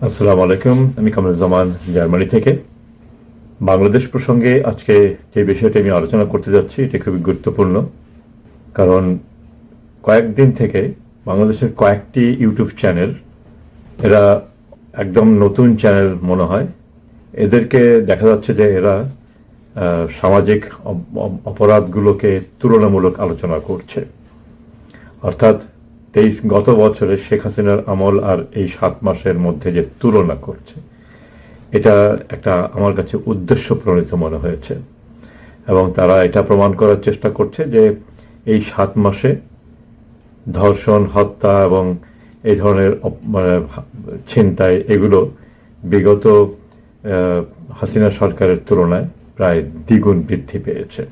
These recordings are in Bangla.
আসসালামু আলাইকুম। আমি কামরুজ্জামান জার্মানি থেকে। বাংলাদেশ প্রসঙ্গে আজকে যে বিষয়টি আমি আলোচনা করতে যাচ্ছি, এটি খুবই গুরুত্বপূর্ণ। কারণ কয়েকদিন থেকে বাংলাদেশের কয়েকটি ইউটিউব চ্যানেল, এরা একদম নতুন চ্যানেল মনে হয়। এদেরকে দেখা যাচ্ছে যে এরা সামাজিক অপ- অপ- অপরাধগুলোকে তুলনামূলক আলোচনা করছে। অর্থাৎ তেইশ, গত বছরে শেখ হাসিনার আমল আর এই সাত মাসের মধ্যে যে তুলনা করছে, এটা একটা আমার কাছে উদ্দেশ্য প্রণীত মনে হয়েছে। এবং তারা এটা প্রমাণ করার চেষ্টা করছে যে এই সাত মাসে ধর্ষণ, হত্যা এবং এই ধরনের মানে ছিনতাই এগুলো বিগত হাসিনা সরকারের তুলনায় প্রায় দ্বিগুণ বৃদ্ধি পেয়েছে।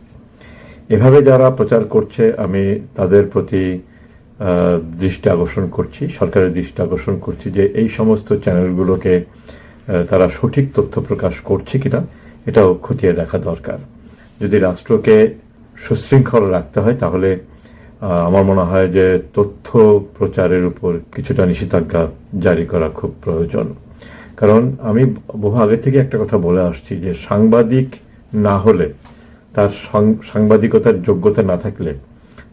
এভাবে যারা প্রচার করছে, আমি তাদের প্রতি দৃষ্টি আকর্ষণ করছি, সরকারের দৃষ্টি আকর্ষণ করছি যে এই সমস্ত চ্যানেলগুলোকে তারা সঠিক তথ্য প্রকাশ করছে কিনা, এটাও খতিয়ে দেখা দরকার। যদি রাষ্ট্রকে সুশৃঙ্খল রাখতে হয়, তাহলে আমার মনে হয় যে তথ্য প্রচারের উপর কিছুটা নিষেধাজ্ঞা জারি করা খুব প্রয়োজন। কারণ আমি বহু আগে থেকে একটা কথা বলে আসছি যে সাংবাদিক না হলে, তার সাংবাদিকতার যোগ্যতা না থাকলে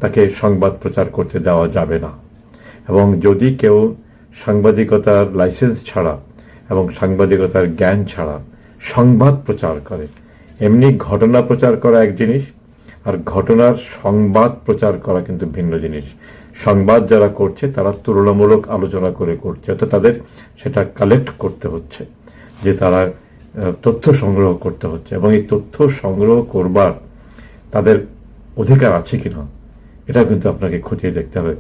তাকে সংবাদ প্রচার করতে দেওয়া যাবে না। এবং যদি কেউ সাংবাদিকতার লাইসেন্স ছাড়া এবং সাংবাদিকতার জ্ঞান ছাড়া সংবাদ প্রচার করে, এমনি ঘটনা প্রচার করা এক জিনিস, আর ঘটনার সংবাদ প্রচার করা কিন্তু ভিন্ন জিনিস। সংবাদ যারা করছে, তারা তুলনামূলক আলোচনা করে করছে, অর্থাৎ তাদের সেটা কালেক্ট করতে হচ্ছে, যে তারা তথ্য সংগ্রহ করতে হচ্ছে। এবং এই তথ্য সংগ্রহ করবার তাদের অধিকার আছে কিনা? এটা কিন্তু আপনাকে খতিয়ে দেখতে হবে।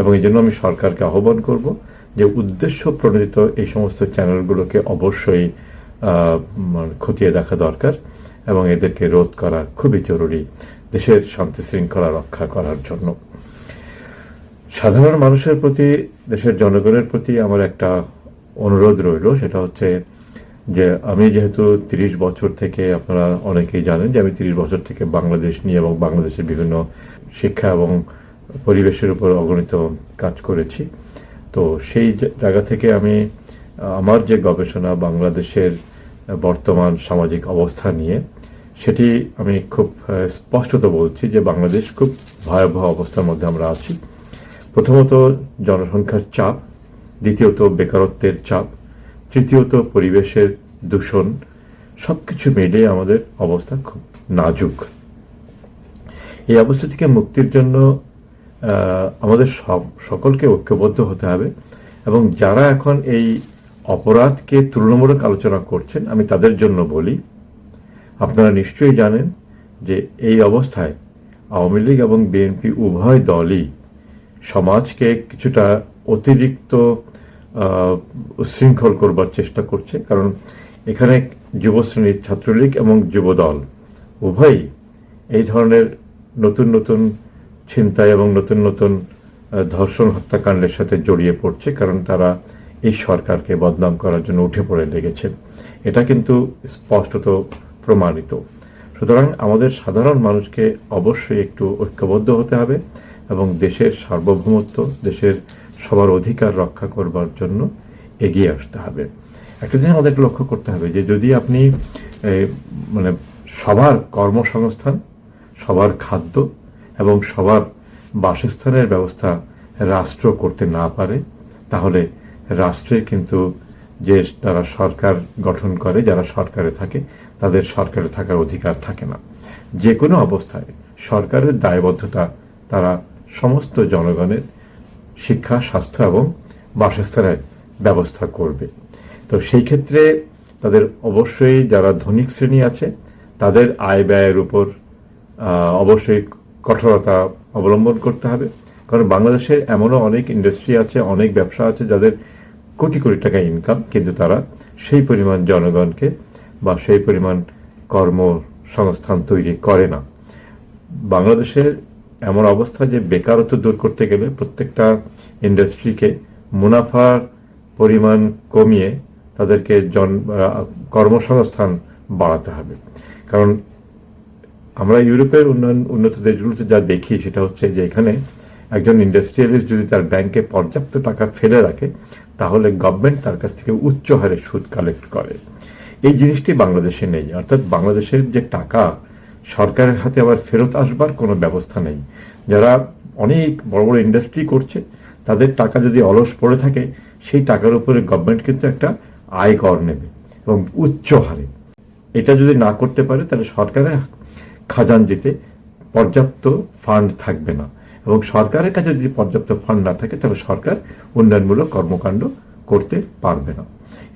এবং এই জন্য আমি সরকারকে আহ্বান করব যে উদ্দেশ্য প্রণোদিত এই সমস্ত চ্যানেলগুলোকে অবশ্যই খতিয়ে দেখা দরকার এবং এদেরকে রোধ করা খুবই জরুরি দেশের শান্তি শৃঙ্খলা রক্ষা করার জন্য। সাধারণ মানুষের প্রতি, দেশের জনগণের প্রতি আমার একটা অনুরোধ রইল, সেটা হচ্ছে যে আমি যেহেতু তিরিশ বছর থেকে আপনারা অনেকেই জানেন যে আমি তিরিশ বছর থেকে বাংলাদেশ নিয়ে এবং বাংলাদেশের বিভিন্ন শিক্ষা এবং পরিবেশের উপর অগণিত কাজ করেছি। তো সেই জায়গা থেকে আমি, আমার যে গবেষণা বাংলাদেশের বর্তমান সামাজিক অবস্থা নিয়ে, সেটি আমি খুব স্পষ্টত বলছি যে বাংলাদেশ খুব ভয়াবহ অবস্থার মধ্যে আমরা আছি। প্রথমত জনসংখ্যার চাপ, দ্বিতীয়ত বেকারত্বের চাপ তৃতীয়ত পরিবেশের দূষণ, সবকিছু মিলিয়ে আমাদের অবস্থা খুব নাজুক। এই অবস্থা থেকে মুক্তির জন্য আমাদের সব, সকলকে ঐক্যবদ্ধ হতে হবে এবং যারা এখন এই অপরাধকে তুলনামূলক আলোচনা করছেন, আমি তাদের জন্য বলি, আপনারা নিশ্চয়ই জানেন যে এই অবস্থায় আওয়ামী লীগ এবং বিএনপি উভয় দলই সমাজকে কিছুটা অতিরিক্ত উচ্ছৃঙ্খল করবার চেষ্টা করছে। কারণ এখানে যুবশ্রেণীর ছাত্রলীগ এবং যুবদল উভয়ই এই ধরনের নতুন নতুন ছিনতাই এবং নতুন নতুন ধর্ষণ হত্যাকাণ্ডের সাথে জড়িয়ে পড়ছে। কারণ তারা এই সরকারকে বদনাম করার জন্য উঠে পড়ে লেগেছে। এটা কিন্তু স্পষ্টত প্রমাণিত। সুতরাং আমাদের সাধারণ মানুষকে অবশ্যই একটু ঐক্যবদ্ধ হতে হবে এবং দেশের সার্বভৌমত্ব, দেশের সবার অধিকার রক্ষা করবার জন্য এগিয়ে আসতে হবে। একটা জিনিস আমাদেরকে লক্ষ্য করতে হবে যে যদি আপনি মানে সবার কর্মসংস্থান, সবার খাদ্য এবং সবার বাসস্থানের ব্যবস্থা রাষ্ট্র করতে না পারে, তাহলে রাষ্ট্রে কিন্তু যে তারা সরকার গঠন করে, যারা সরকারে থাকে, তাদের সরকারে থাকার অধিকার থাকে না। যে কোনো অবস্থায় সরকারের দায়বদ্ধতা তারা সমস্ত জনগণের শিক্ষা, স্বাস্থ্য এবং বাসস্থানের ব্যবস্থা করবে। তো সেই ক্ষেত্রে তাদের অবশ্যই যারা ধনিক শ্রেণি আছে, তাদের আয় ব্যয়ের উপর অবশ্যই কঠোরতা অবলম্বন করতে হবে। কারণ বাংলাদেশের এমনও অনেক ইন্ডাস্ট্রি আছে, অনেক ব্যবসা আছে যাদের কোটি কোটি টাকা ইনকাম কিন্তু তারা সেই পরিমাণ জনগণকে বা সেই পরিমাণ কর্মসংস্থান তৈরি করে না। বাংলাদেশের এমন অবস্থা যে বেকারত্ব দূর করতে গেলে প্রত্যেকটা ইন্ডাস্ট্রিকে মুনাফার পরিমাণ কমিয়ে তাদেরকে জন কর্মসংস্থান বাড়াতে হবে। কারণ আমরা ইউরোপের উন্নয়ন, উন্নত দেশগুলোতে যা দেখি সেটা হচ্ছে যে এখানে একজন ইন্ডাস্ট্রিয়ালিস্ট যদি তার ব্যাংকে পর্যাপ্ত টাকা ফেলে রাখে, তাহলে গভর্নমেন্ট তার কাছ থেকে উচ্চ হারে সুদ কালেক্ট করে। এই জিনিসটি বাংলাদেশে নেই। অর্থাৎ বাংলাদেশের যে টাকা সরকারের হাতে আবার ফেরত আসবার কোনো ব্যবস্থা নেই। যারা অনেক বড় বড় ইন্ডাস্ট্রি করছে, তাদের টাকা যদি অলস পড়ে থাকে, সেই টাকার উপরে গভর্নমেন্ট কিন্তু একটা আয় কর নেবে এবং উচ্চ হারে। এটা যদি না করতে পারে, তাহলে সরকারের খাজানজিতে পর্যাপ্ত ফান্ড থাকবে না। এবং সরকারের কাছে যদি পর্যাপ্ত ফান্ড না থাকে, তাহলে সরকার উন্নয়নমূলক কর্মকাণ্ড করতে পারবে না।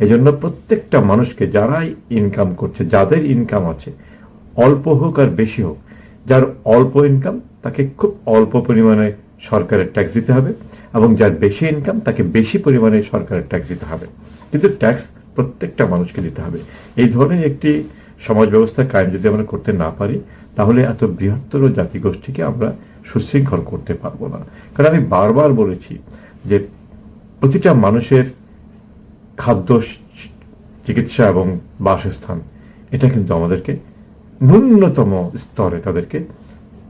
এজন্য প্রত্যেকটা মানুষকে, যারাই ইনকাম করছে, যাদের ইনকাম আছে অল্প হোক আর বেশি হোক, যার অল্প ইনকাম তাকে খুব অল্প পরিমাণে সরকারের ট্যাক্স দিতে হবে এবং যার বেশি ইনকাম তাকে বেশি পরিমাণে সরকারের ট্যাক্স দিতে হবে। কিন্তু ট্যাক্স প্রত্যেকটা মানুষকে দিতে হবে। এই ধরনের একটি সমাজ ব্যবস্থা কায়েম যদি আমরা করতে না পারি, তাহলে এত বৃহত্তর জাতিগোষ্ঠীকে আমরা সুশৃঙ্খল করতে পারব না। কারণ আমি বারবার বলেছি যে প্রতিটা মানুষের খাদ্য, চিকিৎসা এবং বাসস্থান, এটা কিন্তু আমাদেরকে ন্যূনতম স্তরে তাদেরকে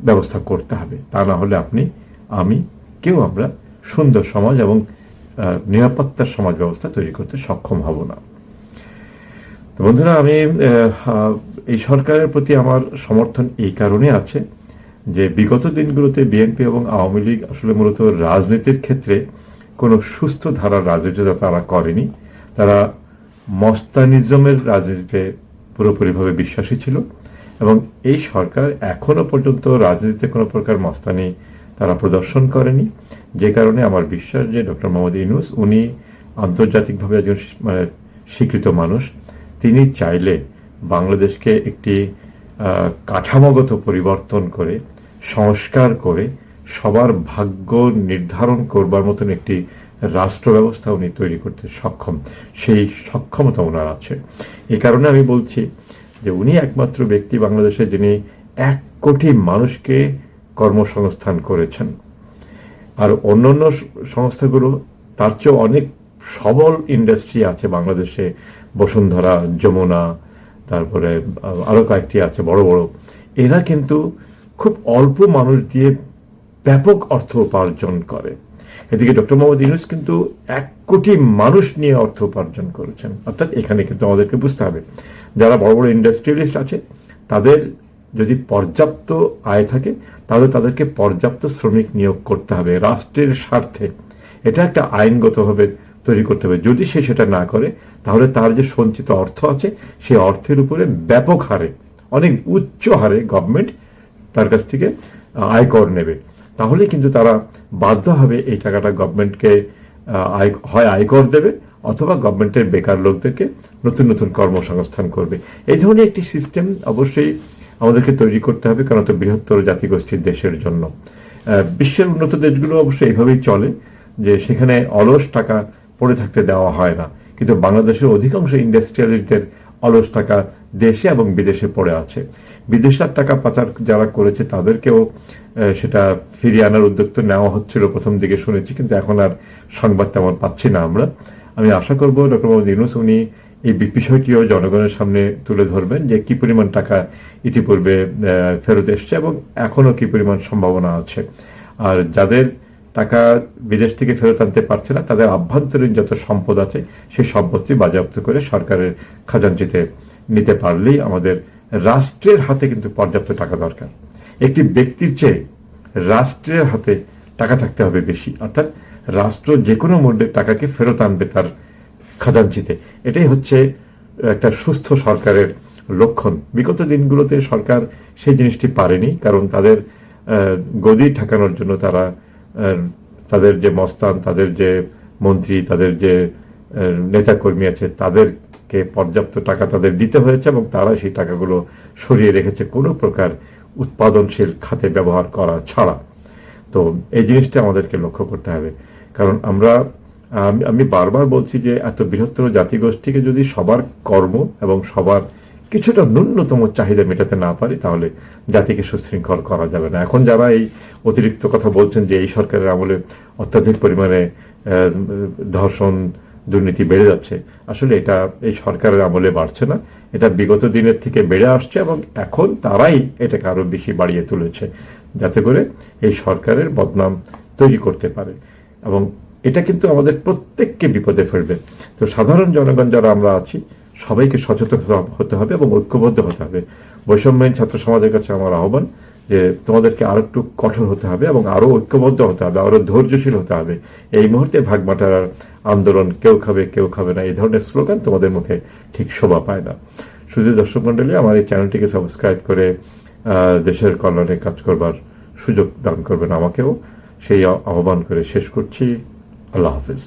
ব্যবস্থা করতে হবে। তা না হলে আপনি, আমি, কেউ আমরা সুন্দর সমাজ এবং নিরাপত্তার সমাজ ব্যবস্থা তৈরি করতে সক্ষম হব না। তো বন্ধুরা, আমি এই সরকারের প্রতি আমার সমর্থন এই কারণে আছে যে বিগত দিনগুলোতে বিএনপি এবং আওয়ামী লীগ আসলে মূলত রাজনীতির ক্ষেত্রে কোনো সুস্থ ধারার রাজনীতি তারা করেনি। তারা মস্তানিজমের রাজনীতিতে পুরোপুরিভাবে বিশ্বাসী ছিল। এবং এই সরকার এখনও পর্যন্ত রাজনীতিতে কোনো প্রকার মস্তানি তারা প্রদর্শন করেনি। যে কারণে আমার বিশ্বাস যে ডক্টর মোহাম্মদ ইউনুস, উনি আন্তর্জাতিকভাবে একজন মানে স্বীকৃত মানুষ। তিনি চাইলে বাংলাদেশকে একটি কাঠামোগত পরিবর্তন করে, সংস্কার করে, সবার ভাগ্য নির্ধারণ করবার মতন একটি রাষ্ট্র ব্যবস্থা উনি তৈরি করতে সক্ষম। সেই সক্ষমতা ওনার আছে। এই কারণে আমি বলছি যে উনি একমাত্র ব্যক্তি বাংলাদেশে যিনি এক কোটি মানুষকে কর্মসংস্থান করেছেন। আর অন্যান্য সংস্থাগুলো তার চেয়েও অনেক সবল ইন্ডাস্ট্রি আছে বাংলাদেশে। বসুন্ধরা, যমুনা, তারপরে আরও কয়েকটি আছে বড় বড়। এরা কিন্তু খুব অল্প মানুষ দিয়ে ব্যাপক অর্থ উপার্জন করে। এদিকে ডক্টর মোহাম্মদ ইউনুস কিন্তু এক কোটি মানুষ নিয়ে অর্থ উপার্জন করেছেন। অর্থাৎ এখানে কিন্তু আমাদেরকে বুঝতে হবে, যারা বড় বড় ইন্ডাস্ট্রিয়ালিস্ট আছে, তাদের যদি পর্যাপ্ত আয় থাকে, তাহলে তাদেরকে পর্যাপ্ত শ্রমিক নিয়োগ করতে হবে, রাষ্ট্রের স্বার্থে। এটা একটা আইনগতভাবে তৈরি করতে হবে। যদি সে সেটা না করে, তাহলে তার যে সঞ্চিত অর্থ আছে সেই অর্থের উপরে ব্যাপক হারে, অনেক উচ্চ হারে গভর্নমেন্ট তার কাছ থেকে আয়কর নেবে। তাহলে কিন্তু তারা বাধ্য হবে এই টাকাটা গভর্নমেন্টকে হয় আয়কর দেবে অথবা গভর্নমেন্টের বেকার লোকদেরকে নতুন নতুন কর্মসংস্থান করবে। এই ধরনের একটি সিস্টেম অবশ্যই আমাদেরকে তৈরি করতে হবে, কারণ তো বৃহত্তর জাতিগোষ্ঠীর দেশের জন্য। বিশ্বের উন্নত দেশগুলো অবশ্যই এইভাবেই চলে যে সেখানে অলস টাকা পড়ে থাকতে দেওয়া হয় না। কিন্তু বাংলাদেশের অধিকাংশ ইন্ডাস্ট্রিয়ালিস্টদের অলস টাকা দেশে এবং বিদেশে পড়ে আছে। বিদেশের টাকা পাচার যারা করেছে, তাদেরকেও সেটা ফিরিয়ে আনার উদ্যোগ তো নেওয়া হচ্ছিল, প্রথম দিকে শুনেছি, কিন্তু এখন আর সংবাদ তেমন পাচ্ছি না আমরা। আমি আশা করব ডক্টর মোহাম্মদ ইউনুস, উনি এই বিষয়টিও জনগণের সামনে তুলে ধরবেন যে কি পরিমাণ টাকা ইতিপূর্বে ফেরত এসছে এবং এখনও কি পরিমাণ সম্ভাবনা আছে। আর যাদের টাকা বিদেশ থেকে ফেরত আনতে পারছে না, তাদের আভ্যন্তরীণ যত সম্পদ আছে, সেই সম্পত্তি বাজেয়াপ্ত করে সরকারের খাজাঞ্চিতে নিতে পারলেই আমাদের রাষ্ট্রের হাতে কিন্তু পর্যাপ্ত টাকা দরকার। একটি ব্যক্তির চেয়ে রাষ্ট্রের হাতে টাকা থাকতে হবে বেশি। অর্থাৎ রাষ্ট্র যে কোনো মূল্যে টাকাকে ফেরত আনবে তার খাজাঞ্চিতে। এটাই হচ্ছে একটা সুস্থ সরকারের লক্ষণ। বিগত দিনগুলোতে সরকার সেই জিনিসটি পারেনি, কারণ তাদের গদি ঠেকানোর জন্য তারা তাদের যে মস্তান, তাদের যে মন্ত্রী, তাদের যে নেতাকর্মী আছে তাদেরকে পর্যাপ্ত টাকা তাদের দিতে হয়েছে এবং তারা সেই টাকাগুলো সরিয়ে রেখেছে কোনো প্রকার উৎপাদনশীল খাতে ব্যবহার করা ছাড়া। তো এই জিনিসটা আমাদেরকে লক্ষ্য করতে হবে। কারণ আমরা, আমি আমি বারবার বলছি যে এত বৃহত্তর জাতিগোষ্ঠীকে যদি সবার কর্ম এবং সবার কিছুটা ন্যূনতম চাহিদা মেটাতে না পারি, তাহলে জাতিকে সুশৃঙ্খল করা যাবে না। এখন যারা এই অতিরিক্ত কথা বলছেন যে এই সরকারের আমলে অত্যাধিক পরিমাণে ধর্ষণ দুর্নীতি বেড়ে যাচ্ছে। আসলে এটা এই সরকারের আমলে বাড়ছে না। এটা বিগত দিনের থেকে বেড়ে আসছে এবং এখন তারাই এটাকে আরও বেশি বাড়িয়ে তুলেছে, যাতে করে এই সরকারের বদনাম তৈরি করতে পারে। এবং এটা কিন্তু আমাদের প্রত্যেককে বিপদে ফেলবে। তো সাধারণ জনগণ যারা আমরা আছি, সবাইকে সচেতন হতে- হতে হবে এবং ঐক্যবদ্ধ হতে হবে। বৈষম্যহীন ছাত্র সমাজের কাছে আমার আহ্বান যে তোমাদেরকে আরও একটু কঠোর হতে হবে এবং আরও ঐক্যবদ্ধ হতে হবে, আরও ধৈর্যশীল হতে হবে। এই মুহূর্তে ভাগ বাটার আন্দোলন কেউ খাবে কেউ খাবে না, এই ধরনের স্লোগান তোমাদের মুখে ঠিক শোভা পায় না। শুধু দর্শক মন্ডলী আমার এই চ্যানেলটিকে সাবস্ক্রাইব করে দেশের কল্যাণে কাজ করবার সুযোগ দান করবেন আমাকেও। সেই আহ্বান করে শেষ করছি। আল্লাহ হাফিজ।